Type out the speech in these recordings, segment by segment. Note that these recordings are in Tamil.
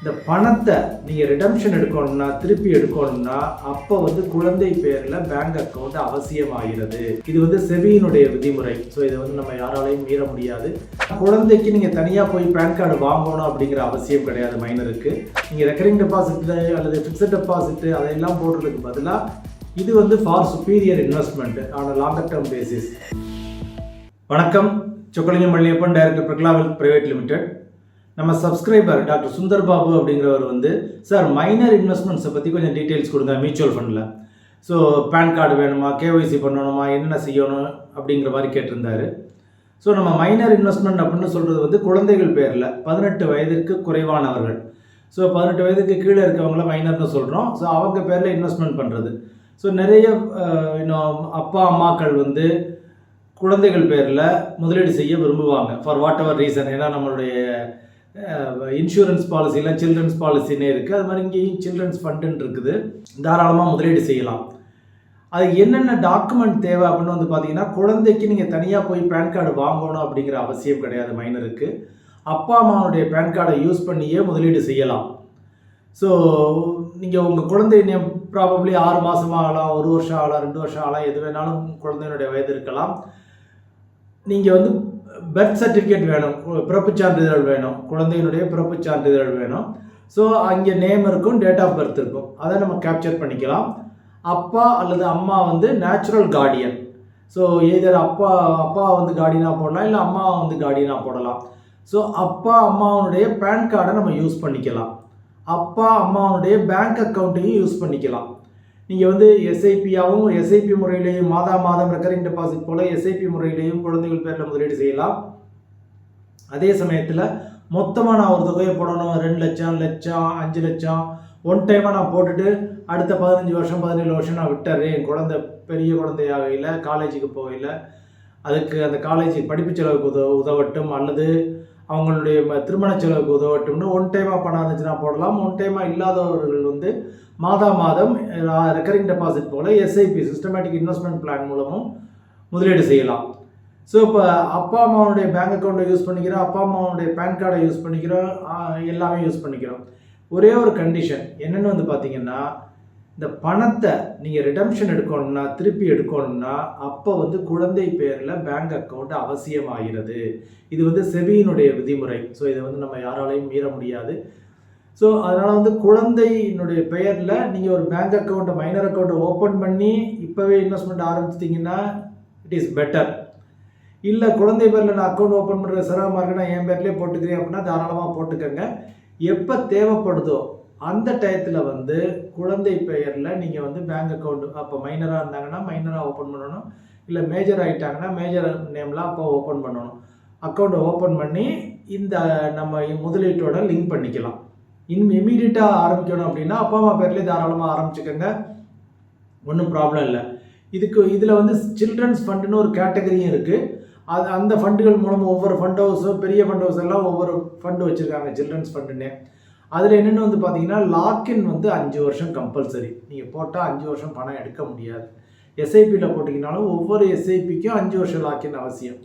இந்த பணத்தை நீங்கள் ரிடம்ஷன் எடுக்கணும்னா திருப்பி எடுக்கணும்னா அப்போ வந்து குழந்தை பேரில் பேங்க் அக்கௌண்ட் அவசியமாகிறது. இது வந்து செவியினுடைய விதிமுறை. ஸோ இதை வந்து நம்ம யாராலையும் மீற முடியாது. குழந்தைக்கு நீங்கள் தனியாக போய் பேன் கார்டு வாங்கணும் அப்படிங்கிற அவசியம் கிடையாது மைனருக்கு நீங்கள் ரெக்கரிங் டெபாசிட்டு அல்லது ஃபிக்ஸட் டெபாசிட்டு அதையெல்லாம் போடுறதுக்கு பதிலாக இது வந்து for superior investment on longer term basis வணக்கம். Chokkalingam Malliappan director Prakala wealth private limited நம்ம சப்ஸ்கிரைபர் டாக்டர் சுந்தர் பாபு அப்படிங்கிறவர் வந்து சார் மைனர் இன்வெஸ்ட்மெண்ட்ஸை பற்றி கொஞ்சம் டீட்டெயில்ஸ் கொடுங்க மியூச்சுவல் ஃபண்டில் ஸோ பேன் கார்டு வேணுமா கேஒய்சி பண்ணணுமா என்னென்ன செய்யணும் அப்படிங்கிற மாதிரி கேட்டிருந்தாரு. ஸோ நம்ம மைனர் இன்வெஸ்ட்மெண்ட் அப்படின்னு சொல்கிறது வந்து குழந்தைகள் பேரில் பதினெட்டு வயதிற்கு குறைவானவர்கள். ஸோ பதினெட்டு வயதுக்கு கீழே இருக்கவங்கள மைனர்னு சொல்கிறோம் ஸோ அவங்க பேரில் இன்வெஸ்ட்மெண்ட் பண்ணுறது ஸோ நிறைய இன்னும் அப்பா அம்மாக்கள் வந்து குழந்தைகள் பேரில் முதலீடு செய்ய விரும்புவாங்க ஃபார் வாட் எவர் ரீசன் ஏன்னா நம்மளுடைய இன்சூரன்ஸ் பாலிசியில் சில்ட்ரன்ஸ் பாலிசின்னே இருக்குது அது மாதிரி இங்கேயும் சில்ட்ரன்ஸ் ஃபண்டுன்னு இருக்குது. தாராளமாக முதலீடு செய்யலாம். அது என்னென்ன டாக்குமெண்ட் தேவை அப்படின்னு வந்து பார்த்தீங்கன்னா குழந்தைக்கு நீங்கள் தனியாக போய் பேன் கார்டு வாங்கணும் அப்படிங்கிற அவசியம் கிடையாது மைனருக்கு அப்பா அம்மாவுடைய பேன் கார்டை யூஸ் பண்ணியே முதலீடு செய்யலாம். ஸோ நீங்கள் உங்கள் குழந்தை ப்ராபப்ளி ஆறு மாதம் ஆகலாம் ஒரு வருஷம் ஆகலாம் ரெண்டு வருஷம் ஆகலாம் எது வேணாலும் குழந்தையினுடைய வயது இருக்கலாம். நீங்கள் வந்து பர்த் சர்டிஃபிகேட் வேணும். பிறப்பு சான்றிதழ் வேணும். குழந்தையினுடைய பிறப்பு சான்றிதழ் வேணும். ஸோ அங்கே நேம் இருக்கும் டேட் ஆஃப் பர்த் இருக்கும். அதை நம்ம கேப்சர் பண்ணிக்கலாம். அப்பா அல்லது அம்மா வந்து நேச்சுரல் கார்டியன் ஸோ எதர் அப்பா அப்பா வந்து கார்டியனாக போடலாம் இல்லை அம்மா வந்து கார்டியனாக போடலாம். ஸோ அப்பா அம்மாவுடைய பேன் கார்டை நம்ம யூஸ் பண்ணிக்கலாம். அப்பா அம்மாவுடைய பேங்க் அக்கௌண்ட்டையும் யூஸ் பண்ணிக்கலாம். நீங்கள் வந்து எஸ்ஐபியாகவும் எஸ்ஐபி முறையிலையும் மாதா மாதம் ரெக்கரிங் டெபாசிட் போல் எஸ்ஐபி முறையிலையும் குழந்தைகள் பேரில் முதலீடு செய்யலாம். அதே சமயத்தில் மொத்தமாக நான் ஒரு தொகையை போடணும். ரெண்டு லட்சம் லட்சம் அஞ்சு லட்சம். ஒன் டைமாக நான் போட்டுட்டு அடுத்த பதினஞ்சு வருஷம் பதினேழு வருஷம் நான் விட்டுறேன். என் குழந்தை பெரிய குழந்தையாகையில் காலேஜுக்கு போகல. அதுக்கு அந்த காலேஜ் படிப்பு செலவுக்கு உத உதவட்டும் அல்லது அவங்களுடைய திருமண செலவுக்கு உதவட்டும்னு ஒன் டைமாக பணம் இருந்துச்சுன்னா போடலாம். ஒன் டைமாக இல்லாதவர்கள் வந்து மாதா மாதம் ரெக்கரிங் டெபாசிட் போல் எஸ்ஐபி சிஸ்டமேட்டிக் இன்வெஸ்ட்மெண்ட் பிளான் மூலமும் முதலீடு செய்யலாம். ஸோ இப்போ அப்பா அம்மாவுடைய பேங்க் அக்கௌண்ட்டை யூஸ் பண்ணிக்கிறோம். அப்பா அம்மாவுடைய பேன் கார்டை யூஸ் பண்ணிக்கிறோம். எல்லாமே யூஸ் பண்ணிக்கிறோம். ஒரே ஒரு கண்டிஷன் என்னென்னு வந்து பார்த்தீங்கன்னா இந்த பணத்தை நீங்கள் ரிடம்ஷன் எடுக்கணும்னா திருப்பி எடுக்கணும்னா அப்போ வந்து குழந்தை பேரில் பேங்க் அக்கௌண்ட் அவசியமாகிறது. இது வந்து செபியினுடைய விதிமுறை. ஸோ இதை வந்து நம்ம யாராலையும் மீற முடியாது. ஸோ அதனால் வந்து குழந்தையினுடைய பெயரில் நீங்கள் ஒரு பேங்க் அக்கௌண்ட்டை மைனர் அக்கௌண்ட்டை ஓப்பன் பண்ணி இப்போவே இன்வெஸ்ட்மெண்ட் ஆரம்பிச்சிட்டிங்கன்னா இட் இஸ் பெட்டர் இல்லை குழந்தை பேரில் நான் அக்கௌண்ட் ஓப்பன் பண்ணுற சிரமமாக இருக்குன்னா நான் என் பேர்லேயே போட்டுக்கிறேன் அப்படின்னா தாராளமாக போட்டுக்கோங்க. எப்போ தேவைப்படுதோ அந்த டயத்தில் வந்து குழந்தை பெயரில் நீங்கள் வந்து பேங்க் அக்கௌண்ட் அப்போ மைனராக இருந்தாங்கன்னா மைனராக ஓப்பன் பண்ணணும். இல்லை மேஜர் ஆகிட்டாங்கன்னா மேஜர் நேம்லாம் அப்போ ஓப்பன் பண்ணணும். அக்கௌண்ட்டை ஓப்பன் பண்ணி இந்த நம்ம முதலீட்டோட லிங்க் பண்ணிக்கலாம். இன் இமீடியட்டாக ஆரம்பிக்கணும் அப்படின்னா அப்பா அம்மா பேர்லேயே தாராளமாக ஆரம்பிச்சுக்கோங்க. ஒன்றும் ப்ராப்ளம் இல்லை. இதுக்கு இதில் வந்து சில்ட்ரன்ஸ் ஃபண்டுன்னு ஒரு கேட்டகரியும் இருக்குது அது அந்த ஃபண்டுகள் மூலமாக ஒவ்வொரு ஃபண்ட் ஹவுஸும் பெரிய ஃபண்ட் ஹவுஸ் எல்லாம் ஒவ்வொரு ஃபண்டு வச்சுருக்காங்க சில்ட்ரன்ஸ் ஃபண்டுன்னு அதில் என்னென்னு வந்து பார்த்தீங்கன்னா லாக்இன் வந்து அஞ்சு வருஷம் கம்பல்சரி நீங்கள் போட்டால் அஞ்சு வருஷம் பணம் எடுக்க முடியாது. எஸ்ஐபியில் போட்டிங்கனாலும் ஒவ்வொரு எஸ்ஐபிக்கும் அஞ்சு வருஷம் லாக்இன் அவசியம்.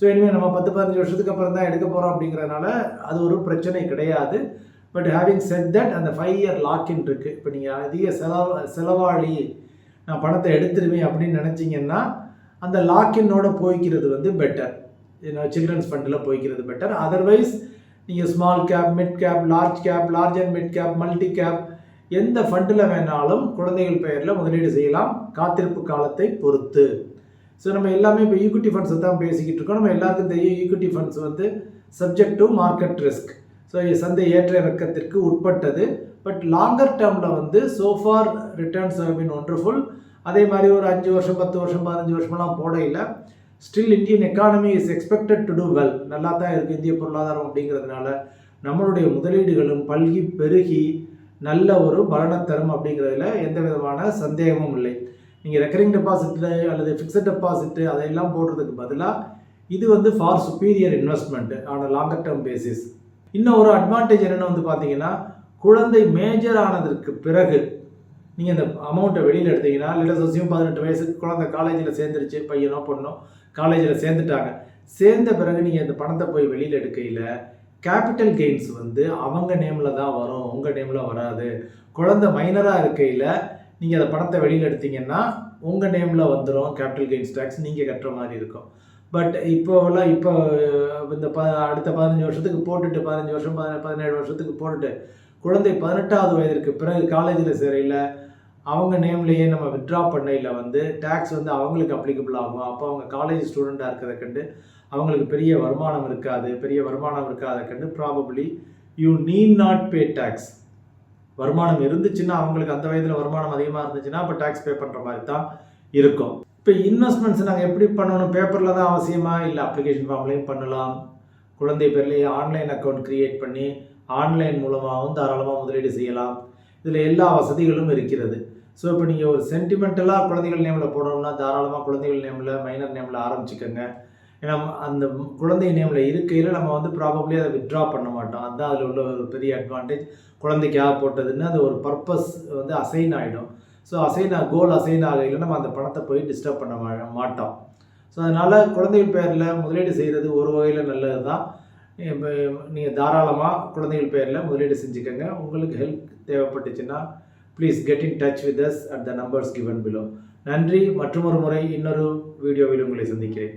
ஸோ இனிமேல் நம்ம பத்து பதினஞ்சு வருஷத்துக்கு அப்புறம் தான் எடுக்க போகிறோம் அப்படிங்கிறதுனால அது ஒரு பிரச்சனை கிடையாது. பட் ஹேவிங் செட் தட் அந்த ஃபைவ் இயர் லாக்இன் இருக்குது இப்போ நீங்கள் அதிக செலவ செலவாளி நான் பணத்தை எடுத்துருவேன் அப்படின்னு நினச்சிங்கன்னா அந்த லாக்இன்னோட போய்க்கிறது வந்து பெட்டர் சில்ட்ரன்ஸ் ஃபண்டில் போய்க்கிறது பெட்டர் அதர்வைஸ் நீங்கள் small cap mid cap large cap large and mid cap multi cap எந்த ஃபண்டில் வேணாலும் குழந்தைகள் பெயரில் முதலீடு செய்யலாம். காத்திருப்பு காலத்தை பொறுத்து. ஸோ நம்ம எல்லாமே இப்போ ஈக்விட்டி ஃபண்ட்ஸை தான் பேசிக்கிட்டு இருக்கோம். நம்ம எல்லாருக்கும் தெரியும் ஈக்விட்டி ஃபண்ட்ஸ் வந்து subject to market risk so சந்தை ஏற்ற இறக்கத்திற்கு உட்பட்டது. பட் லாங்கர் டேர்மில் வந்து so far returns have been wonderful அதே மாதிரி ஒரு அஞ்சு வருஷம் பத்து வருஷம் பதினஞ்சு வருஷமெல்லாம் போடையில் still Indian economy is expected to do well நல்லா தான் இருக்குது இந்திய பொருளாதாரம் அப்படிங்கிறதுனால நம்மளுடைய முதலீடுகளும் பல்கி பெருகி நல்ல ஒரு பலனை தரும் அப்படிங்கிறதுல எந்த விதமான சந்தேகமும் இல்லை. நீங்கள் ரெக்கரிங் டெபாசிட்டில் அல்லது ஃபிக்ஸட் டெபாசிட்டு அதையெல்லாம் போடுறதுக்கு பதிலாக இது வந்து for superior investment on longer term basis இன்னும் ஒரு அட்வான்டேஜ் என்னென்னு வந்து பார்த்தீங்கன்னா குழந்தை மேஜர் ஆனதற்கு பிறகு நீங்கள் இந்த அமௌண்ட்டை வெளியில் எடுத்தீங்கன்னா இல்லை சசியம் பதினெட்டு வயசு குழந்தை காலேஜில் சேர்ந்துருச்சு பையனோ பொண்ணோ காலேஜில் சேர்ந்துட்டாங்க. சேர்ந்த பிறகு நீங்கள் இந்த பணத்தை போய் வெளியில் எடுக்கையில் கேபிட்டல் கெயின்ஸ் வந்து அவங்க நேமில் தான் வரும் உங்கள் நேமில் வராது. குழந்தை மைனராக இருக்கையில் நீங்கள் அந்த பணத்தை வெளியில் எடுத்தீங்கன்னா உங்கள் நேமில் வந்துடும் கேபிட்டல் கெயின்ஸ் டேக்ஸ் நீங்கள் கட்டுற மாதிரி இருக்கும். பட் இப்போவெல்லாம் இப்போ இந்த ப அடுத்த பதினஞ்சு வருஷத்துக்கு போட்டுட்டு பதினஞ்சு வருஷம் பதினேழு வருஷத்துக்கு போட்டுட்டு குழந்தை பதினெட்டாவது வயதிற்கு பிறகு காலேஜில் சேரையில் அவங்க நேம்லேயே நம்ம வித்ட்ரா பண்ணையில் வந்து டேக்ஸ் வந்து அவங்களுக்கு அப்ளிகபிள் ஆகும். அப்போ அவங்க காலேஜ் ஸ்டூடெண்ட்டாக இருக்கிறத கண்டு அவங்களுக்கு பெரிய வருமானம் இருக்காது. பெரிய வருமானம் இருக்காத கண்டு probably you need not pay tax வருமானம் இருந்துச்சுன்னா அவங்களுக்கு அந்த வயதில் வருமானம் அதிகமாக இருந்துச்சுன்னா அப்போ டேக்ஸ் பே பண்ணுற மாதிரி தான் இருக்கும். இப்போ இன்வெஸ்ட்மெண்ட்ஸ் நாங்கள் எப்படி பண்ணணும்? பேப்பரில் தான் அவசியமா? இல்லை அப்ளிகேஷன் ஃபார்ம்லேயும் பண்ணலாம். குழந்தை பேர்லேயே ஆன்லைன் அக்கௌண்ட் க்ரியேட் பண்ணி ஆன்லைன் மூலமாகவும் தாராளமாக முதலீடு செய்யலாம். இதில் எல்லா வசதிகளும் இருக்கிறது. ஸோ இப்போ நீங்கள் ஒரு சென்டிமெண்டலாக குழந்தைகள் நேமில் போடணும்னா தாராளமாக குழந்தைகள் நேமில் மைனர் நேமில் ஆரம்பிச்சுக்கோங்க. ஏன்னா அந்த குழந்தை நேமில் இருக்கையில் நம்ம வந்து ப்ராபப்ளி அதை வித்ட்ரா பண்ண மாட்டோம். அதுதான் அதில் உள்ள ஒரு பெரிய அட்வான்டேஜ் குழந்தைக்காக போட்டதுன்னு அது ஒரு பர்பஸ் வந்து அசைன் ஆகிடும் ஸோ அசைன் கோல் அசைன் ஆகையில் நம்ம அந்த பணத்தை போய் டிஸ்டர்ப் பண்ண மாட்டோம். ஸோ அதனால் குழந்தைகள் பேரில் முதலீடு செய்கிறது ஒரு வகையில் நல்லது தான் நீங்கள் தாராளமாக குழந்தைகள் பேரில் முதலீடு செஞ்சுக்கோங்க. உங்களுக்கு ஹெல்ப் தேவைப்பட்டுச்சுன்னா please get in touch with us at the numbers given below நன்றி. மற்றொரு முறை இன்னொரு வீடியோவில் உங்களை சந்திக்கிறேன்.